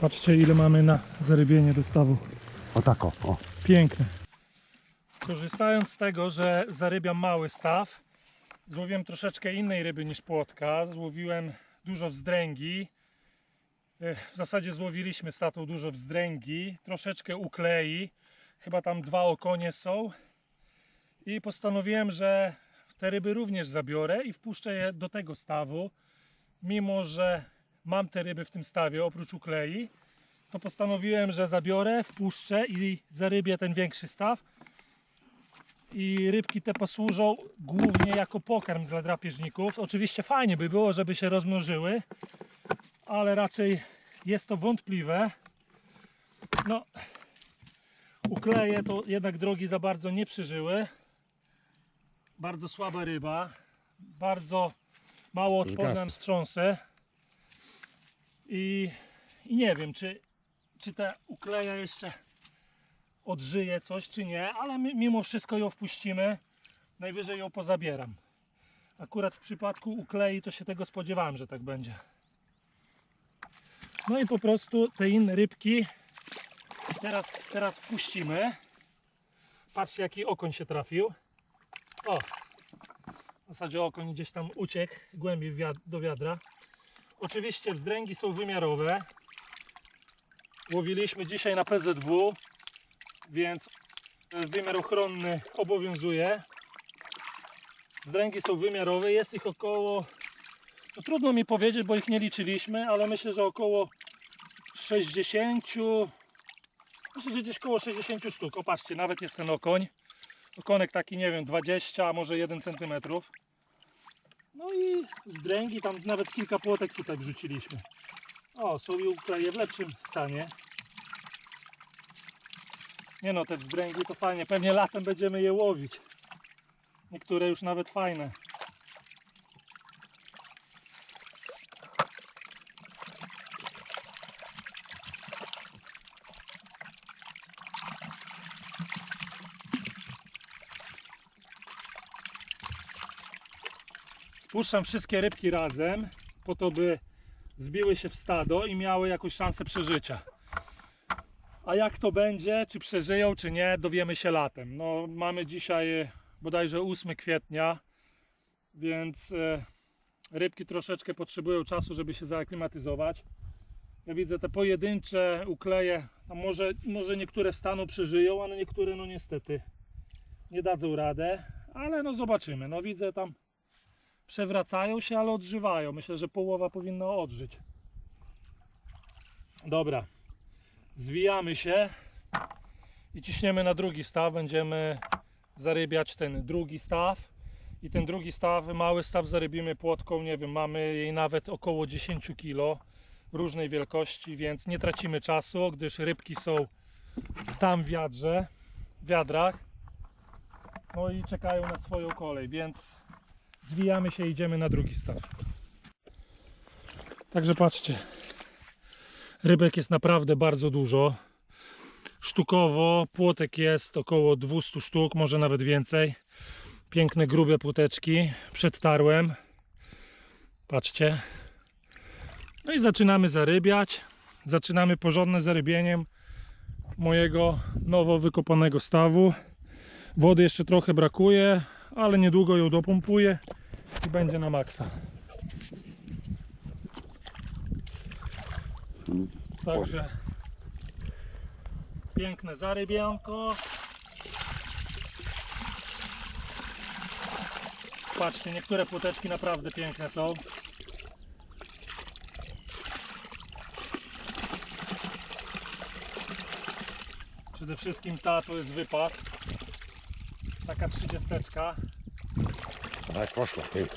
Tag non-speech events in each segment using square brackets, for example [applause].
Patrzcie ile mamy na zarybienie dostawu. O tak o. o. Piękne. Korzystając z tego, że zarybiam mały staw, złowiłem troszeczkę innej ryby niż płotka. Złowiłem dużo wzdręgi. W zasadzie złowiliśmy z tatą dużo wzdręgi, troszeczkę uklei. Chyba tam dwa okonie są. I postanowiłem, że te ryby również zabiorę i wpuszczę je do tego stawu. Mimo, że mam te ryby w tym stawie oprócz uklei, to postanowiłem, że zabiorę, wpuszczę i zarybię ten większy staw. I rybki te posłużą głównie jako pokarm dla drapieżników. Oczywiście fajnie by było, żeby się rozmnożyły, ale raczej jest to wątpliwe. No, ukleje to jednak drogi za bardzo nie przeżyły. Bardzo słaba ryba, bardzo mało odporna na wstrząsy. I, I nie wiem, czy, czy ta ukleja jeszcze odżyje coś, czy nie, ale mi- mimo wszystko ją wpuścimy. Najwyżej ją pozabieram. Akurat w przypadku uklei to się tego spodziewałem, że tak będzie. No i po prostu te inne rybki teraz, teraz wpuścimy. Patrzcie jaki okoń się trafił. O! W zasadzie okoń gdzieś tam uciekł głębiej do wiadra. Oczywiście wzdręgi są wymiarowe. Łowiliśmy dzisiaj na PZW, więc wymiar ochronny obowiązuje. Wzdręgi są wymiarowe, jest ich około, no trudno mi powiedzieć, bo ich nie liczyliśmy, ale myślę, że około 60, myślę, że gdzieś około 60 sztuk. O patrzcie, nawet jest ten okoń. Okonek taki, nie wiem, 20, a może 1 cm. No i zdręgi, tam nawet kilka płotek tutaj wrzuciliśmy. O, są i ukleje w lepszym stanie. Nie no, te wzdręgi to fajnie. Pewnie latem będziemy je łowić. Niektóre już nawet fajne. Puszczam wszystkie rybki razem, po to by zbiły się w stado i miały jakąś szansę przeżycia. A jak to będzie, czy przeżyją, czy nie, dowiemy się latem. No, mamy dzisiaj e, bodajże 8 kwietnia, więc e, rybki troszeczkę potrzebują czasu, żeby się zaaklimatyzować. Ja widzę te pojedyncze ukleje, a może, może niektóre wstaną, przeżyją, ale niektóre no niestety nie dadzą radę, ale no zobaczymy. No widzę tam przewracają się, ale odżywają. Myślę, że połowa powinna odżyć. Dobra, zwijamy się i ciśniemy na drugi staw. Będziemy zarybiać ten drugi staw. I ten drugi staw, mały staw zarybimy płotką, nie wiem, mamy jej nawet około 10 kg różnej wielkości, więc nie tracimy czasu, gdyż rybki są tam w wiadrze, w wiadrach. No i czekają na swoją kolej, więc zwijamy się i idziemy na drugi staw. Także patrzcie, rybek jest naprawdę bardzo dużo. Sztukowo płotek jest około 200 sztuk, może nawet więcej. Piękne, grube płoteczki. Przedtarłem. Patrzcie. No i zaczynamy zarybiać. Zaczynamy porządne zarybieniem mojego nowo wykopanego stawu. Wody jeszcze trochę brakuje, ale niedługo ją dopompuję i będzie na maksa. Także piękne zarybianko. Patrzcie, niektóre płoteczki naprawdę piękne są. Przede wszystkim ta to jest wypas. Taka trzydziesteczka. Tak poszło. Ty.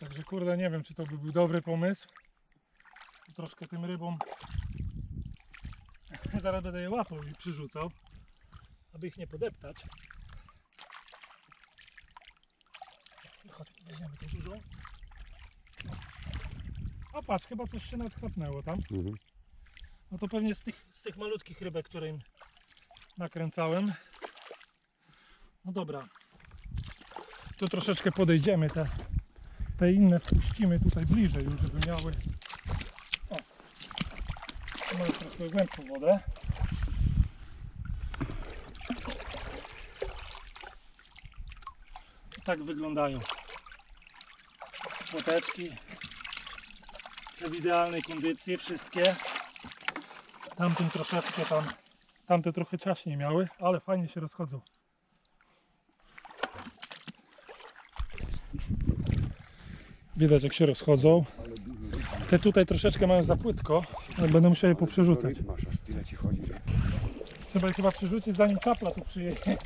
Także kurde, nie wiem, czy to by był dobry pomysł. Troszkę tym rybom [laughs] zaraz będę je łapał i przyrzucał, aby ich nie podeptać. Chodź, weźmiemy tą dużą. O patrz, chyba coś się nawet chrapnęło tam. Mhm. No to pewnie z tych, z tych malutkich rybek, które im nakręcałem. No dobra. Tu troszeczkę podejdziemy te Te inne wpuścimy tutaj bliżej już, żeby miały o, mają trochę głębszą wodę. Tak wyglądają płoteczki. Te w idealnej kondycji, wszystkie. Tamtym troszeczkę tam, tamte trochę ciaśniej miały, ale fajnie się rozchodzą. Widać jak się rozchodzą. Te tutaj troszeczkę mają za płytko, ale będę musiał je poprzerzucać. Trzeba je chyba przerzucić zanim kapla tu przyjedzie.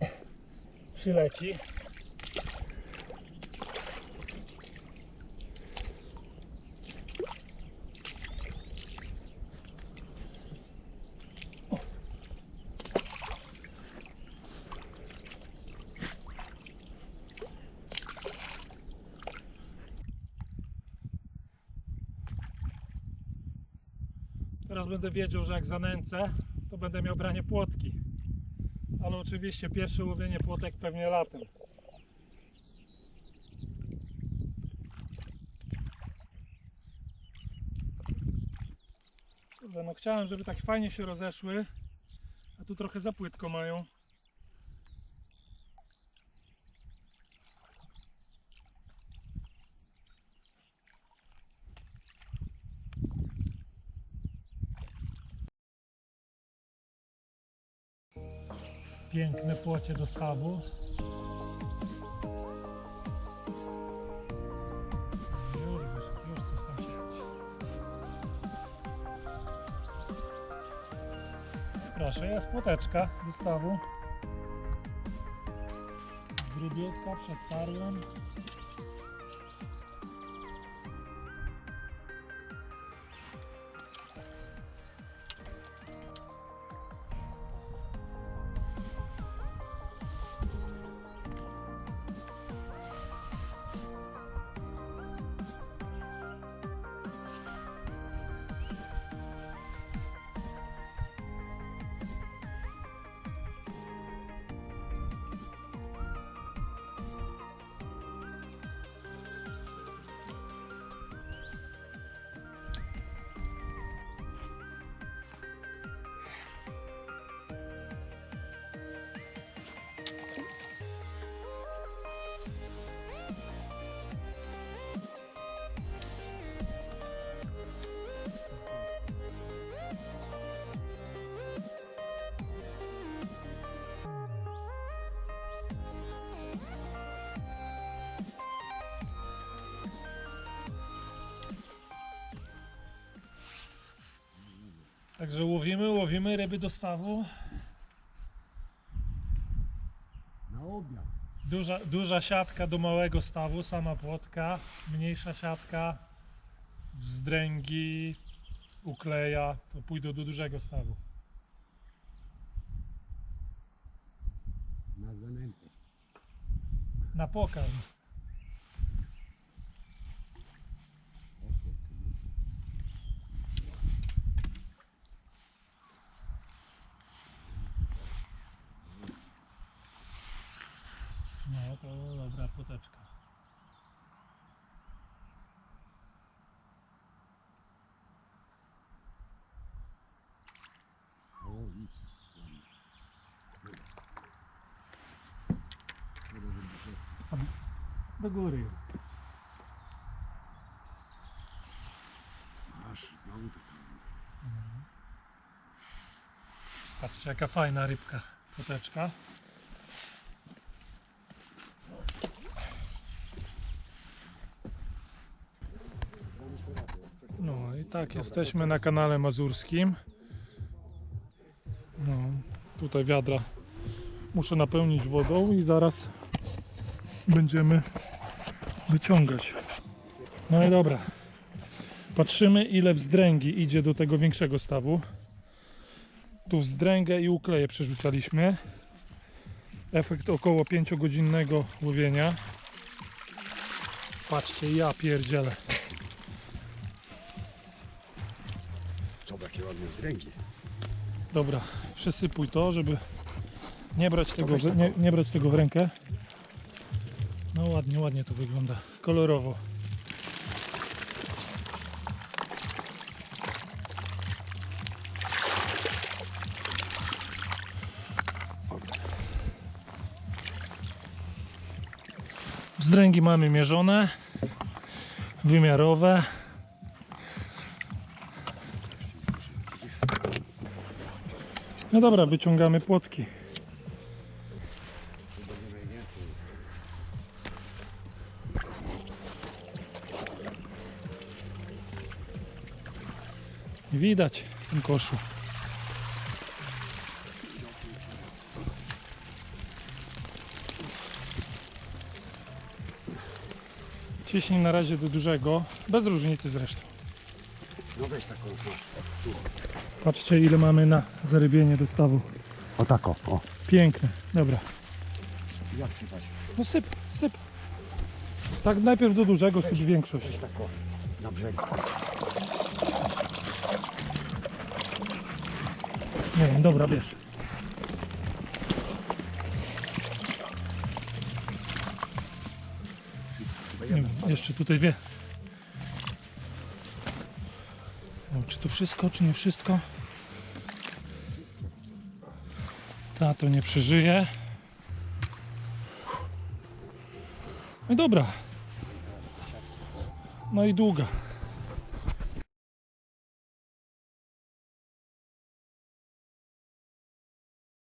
[laughs] Przyleci. Teraz będę wiedział, że jak zanęcę, to będę miał branie płotki. Ale oczywiście pierwsze łowienie płotek pewnie latem. No chciałem, żeby tak fajnie się rozeszły, a tu trochę za płytko mają. Piękne płocie do stawu. Proszę, jest płoteczka do stawu. Grubiutka, przetarłem. Także łowimy, łowimy ryby do stawu. Na obiad. Duża, duża siatka do małego stawu, sama płotka. Mniejsza siatka, wzdręgi, ukleja, to pójdą do dużego stawu. Na zanętę. Na pokarm. No to dobra płoteczka. O, idź. Do góry. Masz znowu. Patrzcie jaka fajna rybka. Płoteczka. No i tak, jesteśmy na kanale mazurskim. No, tutaj wiadra muszę napełnić wodą i zaraz będziemy wyciągać. No i dobra. Patrzymy ile wzdręgi idzie do tego większego stawu. Tu wzdręgę i ukleję przerzucaliśmy. Efekt około 5-godzinnego łowienia. Patrzcie, ja pierdzielę. Co, jakie ładne zdręgi. Dobra, przesypuj to, żeby nie brać tego, nie, nie brać tego w rękę. No ładnie, ładnie to wygląda. Kolorowo. Wzdręgi mamy mierzone, wymiarowe. No dobra, wyciągamy płotki. Widać w tym koszu. Ciśnij na razie do dużego, bez różnicy zresztą. No weź taką, no. Patrzcie ile mamy na zarybienie dostawu. O tako, o. Piękne, dobra. Jak sypać? No syp, syp. Tak najpierw do dużego syp większość. Weź tako, na brzegu. Nie wiem, dobra, jeszcze tutaj dwie. Czy to wszystko, czy nie wszystko? Ta to nie przeżyje. No i dobra. No i długa.